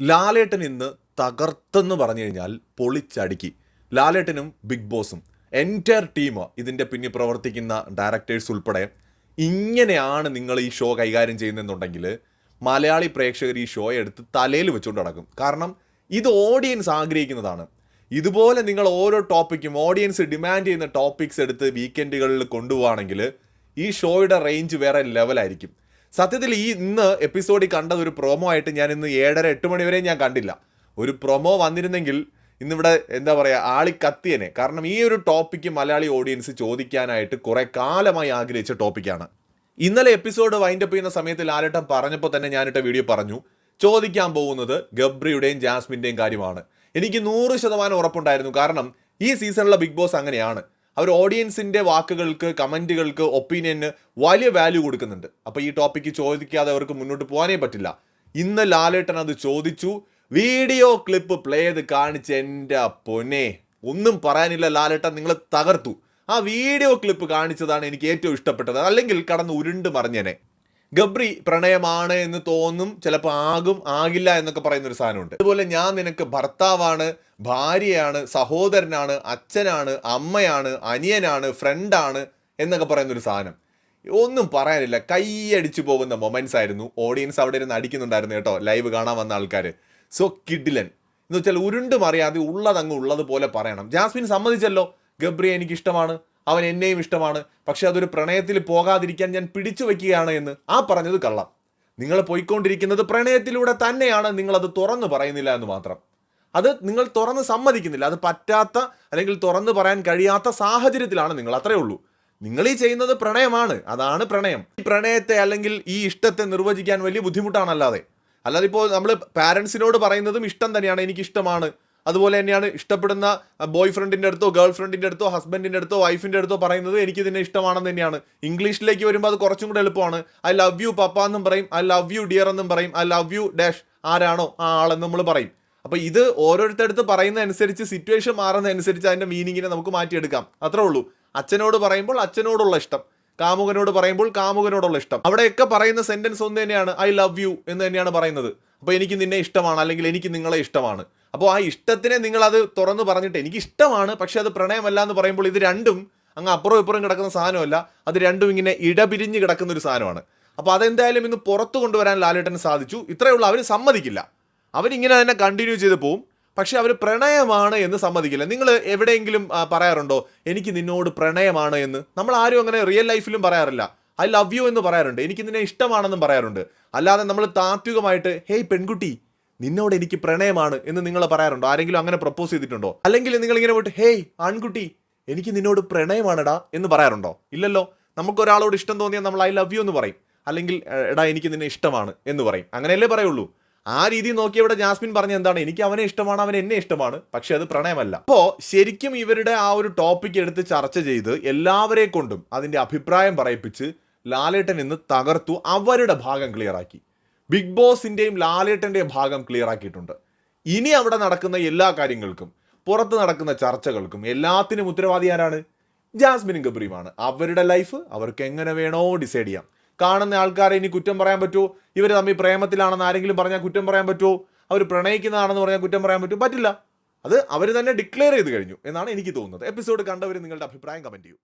ലാലേട്ടൻ ഇന്ന് തകർത്തെന്ന് പറഞ്ഞു കഴിഞ്ഞാൽ പൊളിച്ചടുക്കി. ലാലേട്ടനും ബിഗ് ബോസും എന്റയർ ടീം ഇതിന്റെ പിന്നിൽ പ്രവർത്തിക്കുന്ന ഡയറക്ടേഴ്സ് ഉൾപ്പെടെ ഇങ്ങനെയാണ് നിങ്ങൾ ഈ ഷോ കൈകാര്യം ചെയ്യുന്നതെന്നുണ്ടെങ്കിൽ മലയാളി പ്രേക്ഷകർ ഈ ഷോ എടുത്ത് തലയിൽ വെച്ചുകൊണ്ട് നടക്കും. കാരണം ഇത് ഓഡിയൻസ് ആഗ്രഹിക്കുന്നതാണ്. ഇതുപോലെ നിങ്ങൾ ഓരോ ടോപ്പിക്കും ഓഡിയൻസ് ഡിമാൻഡ് ചെയ്യുന്ന ടോപ്പിക്സ് എടുത്ത് വീക്കെൻഡുകളിൽ കൊണ്ടുപോവാണെങ്കിൽ ഈ ഷോയുടെ റേഞ്ച് വേറെ ലെവലായിരിക്കും സത്യത്തിൽ ഈ ഇന്ന് എപ്പിസോഡിൽ കണ്ടത് ഒരു പ്രൊമോ ആയിട്ട് ഞാൻ ഇന്ന് ഏഴര എട്ട് മണി വരെ ഞാൻ കണ്ടില്ല. ഒരു പ്രൊമോ വന്നിരുന്നെങ്കിൽ ഇന്നിവിടെ എന്താ പറയുക ആളി കത്തിയനെ. കാരണം ഈ ഒരു ടോപ്പിക്ക് മലയാളി ഓഡിയൻസ് ചോദിക്കാനായിട്ട് കുറേ കാലമായി ആഗ്രഹിച്ച ടോപ്പിക്കാണ് ഇന്നലെ എപ്പിസോഡ് വൈൻഡപ്പ് ചെയ്യുന്ന സമയത്ത് ലാലേട്ടൻ പറഞ്ഞപ്പോൾ തന്നെ ഞാനിട്ട വീഡിയോ പറഞ്ഞു. ചോദിക്കാൻ പോകുന്നത് ഗബ്രിയുടെയും ജാസ്മിന്റെയും കാര്യമാണ്. എനിക്ക് നൂറ് ശതമാനം ഉറപ്പുണ്ടായിരുന്നു. കാരണം ഈ സീസണിലെ ബിഗ് ബോസ് അങ്ങനെയാണ്. അവർ ഓഡിയൻസിന്റെ വാക്കുകൾക്ക് കമന്റുകൾക്ക് ഒപ്പീനിയന് വലിയ വാല്യൂ കൊടുക്കുന്നുണ്ട്. അപ്പോൾ ഈ ടോപ്പിക്ക് ചോദിക്കാതെ അവർക്ക് മുന്നോട്ട് പോകാനേ പറ്റില്ല. ഇന്ന് ലാലേട്ടൻ അത് ചോദിച്ചു. വീഡിയോ ക്ലിപ്പ് പ്ലേ ചെയ്ത് കാണിച്ച് എന്റെ പൊന്നെ. ഒന്നും പറയാനില്ല ലാലേട്ടൻ നിങ്ങളെ തകർത്തു. ആ വീഡിയോ ക്ലിപ്പ് കാണിച്ചതാണ് എനിക്ക് ഏറ്റവും ഇഷ്ടപ്പെട്ടത്. അല്ലെങ്കിൽ കടന്ന് ഉരുണ്ട് മറിഞ്ഞനെ. ഗബ്രി പ്രണയമാണ് എന്ന് തോന്നും ചിലപ്പോൾ ആകും ആകില്ല എന്നൊക്കെ പറയുന്ന ഒരു സാധനമുണ്ട്. അതുപോലെ ഞാൻ നിനക്ക് ഭർത്താവാണ് ഭാര്യയാണ് സഹോദരനാണ് അച്ഛനാണ് അമ്മയാണ് അനിയനാണ് ഫ്രണ്ടാണ് എന്നൊക്കെ പറയുന്ന ഒരു സാധനം. ഒന്നും പറയാനില്ല. കൈയടിച്ചു പോകുന്ന മൊമെന്റ്സ് ആയിരുന്നു. ഓഡിയൻസ് അവിടെ ഇരുന്ന് അടിക്കുന്നുണ്ടായിരുന്നു കേട്ടോ. ലൈവ് കാണാൻ വന്ന ആൾക്കാർ സോ കിഡിലൻ. എന്ന് വെച്ചാൽ ഉരുണ്ടും അറിയാതെ ഉള്ളതങ്ങ് ഉള്ളതുപോലെ പറയണം. ജാസ്മിൻ സമ്മതിച്ചല്ലോ. ഗബ്രി എനിക്ക് ഇഷ്ടമാണ് അവൻ എന്നെയും ഇഷ്ടമാണ്. പക്ഷെ അതൊരു പ്രണയത്തിൽ പോകാതിരിക്കാൻ ഞാൻ പിടിച്ചു വയ്ക്കുകയാണ് എന്ന് ആ പറഞ്ഞത് കള്ളം. നിങ്ങൾ പോയിക്കൊണ്ടിരിക്കുന്നത് പ്രണയത്തിലൂടെ തന്നെയാണ്. നിങ്ങൾ അത് തുറന്നു പറയുന്നില്ല എന്ന് മാത്രം. അത് നിങ്ങൾ തുറന്ന് സമ്മതിക്കുന്നില്ല. അത് പറ്റാത്ത അല്ലെങ്കിൽ തുറന്നു പറയാൻ കഴിയാത്ത സാഹചര്യത്തിലാണ് നിങ്ങൾ. അത്രേ ഉള്ളൂ. നിങ്ങൾ ഈ ചെയ്യുന്നത് പ്രണയമാണ്. അതാണ് പ്രണയം. ഈ പ്രണയത്തെ അല്ലെങ്കിൽ ഈ ഇഷ്ടത്തെ നിർവചിക്കാൻ വലിയ ബുദ്ധിമുട്ടാണല്ലാതെ അല്ലാതെ. ഇപ്പോൾ നമ്മൾ പാരൻസിനോട് പറയുന്നതും ഇഷ്ടം തന്നെയാണ്. എനിക്ക് ഇഷ്ടമാണ് അതുപോലെ തന്നെയാണ് ഇഷ്ടപ്പെടുന്ന ബോയ് ഫ്രണ്ടിന്റെ അടുത്തോ ഗേൾ ഫ്രണ്ടിന്റെ അടുത്തോ ഹസ്ബൻഡിന്റെ അടുത്തോ വൈഫിന്റെ അടുത്തോ പറയുന്നത് എനിക്ക് ഇതിനെ ഇഷ്ടമാണെന്ന് തന്നെയാണ്. ഇംഗ്ലീഷിലേക്ക് വരുമ്പോൾ അത് കുറച്ചും കൂടെ എളുപ്പമാണ്. ഐ ലവ് യു പപ്പ എന്നും പറയും. ഐ ലവ് യു ഡിയർ എന്നും പറയും. ഐ ലവ് യു ഡാഷ് ആരാണോ ആ ആളെന്ന് നമ്മൾ പറയും. അപ്പോൾ ഇത് ഓരോരുത്തടുത്ത് പറയുന്ന അനുസരിച്ച് സിറ്റുവേഷൻ മാറുന്ന അനുസരിച്ച് അതിന്റെ മീനിങ്ങിനെ നമുക്ക് മാറ്റിയെടുക്കാം. അത്രേ ഉള്ളൂ. അച്ഛനോട് പറയുമ്പോൾ അച്ഛനോടുള്ള ഇഷ്ടം. കാമുകനോട് പറയുമ്പോൾ കാമുകനോടുള്ള ഇഷ്ടം. അവിടെയൊക്കെ പറയുന്ന സെന്റൻസ് ഒന്ന് തന്നെയാണ് ഐ ലവ് യു എന്ന് തന്നെയാണ് പറയുന്നത്. അപ്പോൾ എനിക്ക് നിന്നെ ഇഷ്ടമാണ് അല്ലെങ്കിൽ എനിക്ക് നിങ്ങളെ ഇഷ്ടമാണ്. അപ്പോൾ ആ ഇഷ്ടത്തിനെ നിങ്ങളത് തുറന്ന് പറഞ്ഞിട്ട് എനിക്ക് ഇഷ്ടമാണ് പക്ഷേ അത് പ്രണയമല്ല എന്ന് പറയുമ്പോൾ ഇത് രണ്ടും അങ്ങ് അപ്പുറം ഇപ്പുറം കിടക്കുന്ന സാധനമല്ല. അത് രണ്ടും ഇങ്ങനെ ഇടപിരിഞ്ഞ് കിടക്കുന്ന ഒരു സാധനമാണ്. അപ്പോൾ അതെന്തായാലും ഇന്ന് പുറത്തു കൊണ്ടുവരാൻ ലാലേട്ടന് സാധിച്ചു. ഇത്രയേ ഉള്ളൂ. അവർ സമ്മതിക്കില്ല. അവരിങ്ങനെ തന്നെ കണ്ടിന്യൂ ചെയ്ത് പോവും. പക്ഷെ അവർ പ്രണയമാണ് എന്ന് സമ്മതിക്കില്ല. നിങ്ങൾ എവിടെയെങ്കിലും പറയാറുണ്ടോ? എനിക്ക് നിന്നോട് പ്രണയമാണ് എന്ന്. നമ്മൾ ആരും അങ്ങനെ റിയൽ ലൈഫിലും പറയാറില്ല. ഐ ലവ് യു എന്ന് പറയാറുണ്ട്. എനിക്ക് നിന്നെ ഇഷ്ടമാണെന്നും പറയാറുണ്ട്. അല്ലാതെ നമ്മൾ താത്വികമായിട്ട് ഹേയ് പെൺകുട്ടി നിന്നോട് എനിക്ക് പ്രണയമാണ് എന്ന് നിങ്ങൾ പറയാറുണ്ടോ? ആരെങ്കിലും അങ്ങനെ പ്രപ്പോസ് ചെയ്തിട്ടുണ്ടോ? അല്ലെങ്കിൽ നിങ്ങൾ ഇങ്ങനെ പോയിട്ട് ഹേയ് ആൺകുട്ടി എനിക്ക് നിന്നോട് പ്രണയമാണെടാ എന്ന് പറയാറുണ്ടോ? ഇല്ലല്ലോ. നമുക്ക് ഒരാളോട് ഇഷ്ടം തോന്നിയാൽ നമ്മൾ ഐ ലവ് യു എന്ന് പറയും. അല്ലെങ്കിൽ എടാ എനിക്ക് നിന്നെ ഇഷ്ടമാണ് എന്ന് പറയും. അങ്ങനെയല്ലേ പറയുള്ളൂ. ആ രീതി നോക്കിയവിടെ ജാസ്മിൻ പറഞ്ഞ എന്താണ്? എനിക്ക് അവനെ ഇഷ്ടമാണ് അവൻ എന്നെ ഇഷ്ടമാണ് പക്ഷെ അത് പ്രണയമല്ല. അപ്പോൾ ശരിക്കും ഇവരുടെ ആ ഒരു ടോപ്പിക് എടുത്ത് ചർച്ച ചെയ്ത് എല്ലാവരെ കൊണ്ടും അതിന്റെ അഭിപ്രായം പറയിപ്പിച്ച് ലാലേട്ടൻ ഇന്ന് തകർത്തു. അവരുടെ ഭാഗം ക്ലിയർ ആക്കി. ബിഗ് ബോസിന്റെയും ലാലേട്ടന്റെയും ഭാഗം ക്ലിയർ ആക്കിയിട്ടുണ്ട്. ഇനി അവിടെ നടക്കുന്ന എല്ലാ കാര്യങ്ങൾക്കും പുറത്ത് നടക്കുന്ന ചർച്ചകൾക്കും എല്ലാത്തിനും ഉത്തരവാദി ആരാണ്? ജാസ്മിനും ഗബ്രിയുമാണ്. അവരുടെ ലൈഫ് അവർക്ക് എങ്ങനെ വേണോ ഡിസൈഡ് ചെയ്യാം. കാണുന്ന ആൾക്കാരെ ഇനി കുറ്റം പറയാൻ പറ്റുമോ? ഇവർ തമ്മിൽ പ്രേമത്തിലാണെന്ന് ആരെങ്കിലും പറഞ്ഞാൽ കുറ്റം പറയാൻ പറ്റുമോ? അവർ പ്രണയിക്കുന്നതാണെന്ന് പറഞ്ഞാൽ കുറ്റം പറയാൻ പറ്റുമോ? പറ്റില്ല. അത് അവർ തന്നെ ഡിക്ലെയർ ചെയ്ത് കഴിഞ്ഞു എന്നാണ് എനിക്ക് തോന്നുന്നത്. എപ്പിസോഡ് കണ്ടവർ നിങ്ങളുടെ അഭിപ്രായം കമന്റ് ചെയ്യൂ.